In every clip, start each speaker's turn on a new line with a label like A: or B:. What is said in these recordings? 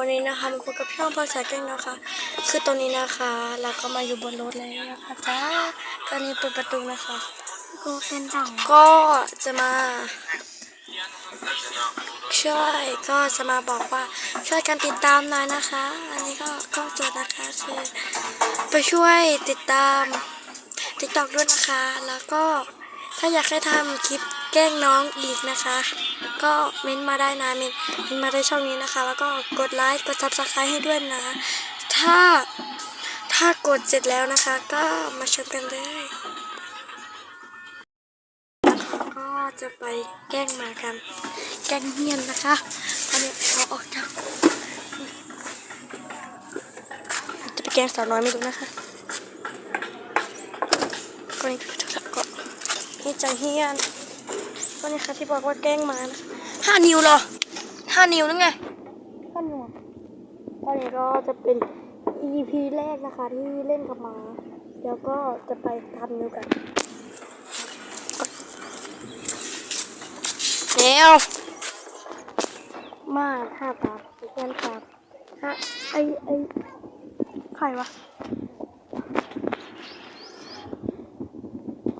A: วันนี้นะคะมาพบกับพี่น้องภาษาแกล้งนะคะ คือตอนนี้นะคะ เราก็มาอยู่บนรถแล้วนะคะจ้าตอนนี้เปิดประตูนะคะ
B: กูเป็นต่อง
A: ก็จะมาช่วยก็จะมาบอกว่าช่วยกันติดตามหน่อยนะคะ อันนี้ก็กล้องสดนะคะคือไปช่วยติดตามติ๊กต็อกด้วยนะคะ แล้วก็ถ้าอยากให้ทำคลิป แกล้งน้องอีกนะคะ ก็เม้นต์มาได้นะเม้นเม้นต์มาได้ช่องนี้นะคะ แล้วก็กดไลค์กดซับสไครต์ให้ด้วยนะ ถ้าถ้ากดเสร็จแล้วนะคะ ก็มาชมกันเลยก็จะไปแกล้งมากัน แกล้งเฮียนนะคะตอนนี้เอาออกจากจะไปแกล้งสาวน้อยไม่รู้นะคะก็นี่ก็นี่ใจเฮียน ก็นี่ค่ะที่บอกว่าแกล้งหมานะคะห้านิ้วเหรอห้านิ้วนั่นไงห้านิ้วอะตอนนี้ก็จะเป็น EP แรกนะคะที่เล่นกับหมาเดี๋ยวก็จะไปทำนิ้วกันเดี๋ยวมาห้าบาทเพื่อนครับฮะไอไอใครวะ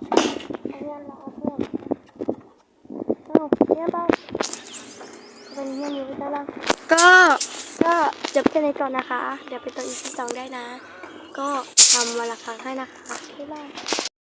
A: ไอเพื่อนละเพื่อนเอ้าเพื่อนไป เป็นเพื่อนอยู่ที่ด้านล่างก็ก็จบแค่นี้ก่อนนะคะ เดี๋ยวไปต่ออีพีสองได้นะ ก็ทำวันละครั้งให้นะคะบ๊ายบาย